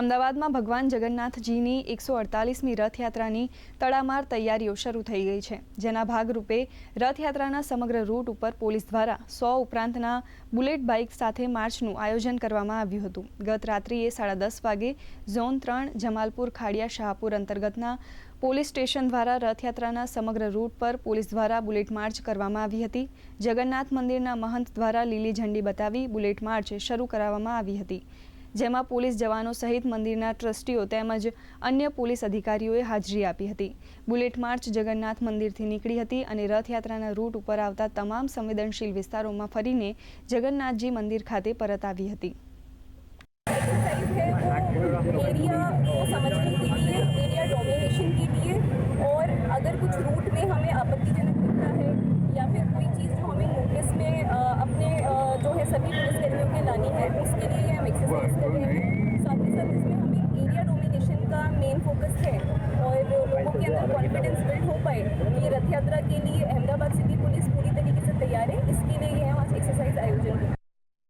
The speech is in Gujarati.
અમદાવાદમાં ભગવાન જગન્નાથજીની એકસો અડતાલીસમી રથયાત્રાની તડામાર તૈયારીઓ શરૂ થઈ ગઈ છે, જેના ભાગરૂપે રથયાત્રાના સમગ્ર રૂટ ઉપર પોલીસ દ્વારા સો ઉપરાંતના બુલેટ બાઇક સાથે માર્ચનું આયોજન કરવામાં આવ્યું હતું. ગત રાત્રિએ સાડા દસ વાગે ઝોન ત્રણ, જમાલપુર, ખાડિયા, શાહપુર અંતર્ગતના પોલીસ સ્ટેશન દ્વારા રથયાત્રાના સમગ્ર રૂટ પર પોલીસ દ્વારા બુલેટ માર્ચ કરવામાં આવી હતી. જગન્નાથ મંદિરના મહંત દ્વારા લીલી ઝંડી બતાવી બુલેટ માર્ચ શરૂ કરાવવામાં આવી હતી. જેમાં પોલીસ જવાનો સહિત મંદિરના ટ્રસ્ટીઓ તેમજ અન્ય પોલીસ અધિકારીઓએ હાજરી આપી હતી બુલેટ માર્ચ જગન્નાથ મંદિરથી નીકળી હતી અને રથયાત્રાના રૂટ ઉપર આવતા તમામ સંવેદનશીલ વિસ્તારોમાં ફરીને જગન્નાથજી મંદિર ખાતે પરત આવી હતી एरिया को समझने के लिए एरिया डोमिनेशन के लिए और अगर कुछ रूट में हमें आपत्तिजनक दिखता है या फिर कोई चीज़ जो हमें नोटिस में अ, अपने अ, जो है सभी पुलिसकर्मियों के लानी है उसके लिए ये हम एक्सरसाइज कर रहे हैं साथ ही साथ इसमें हमें एरिया डोमिनेशन का मेन फोकस है और लोगों के अंदर कॉन्फिडेंस बिल्ड हो पाए कि रथ यात्रा के लिए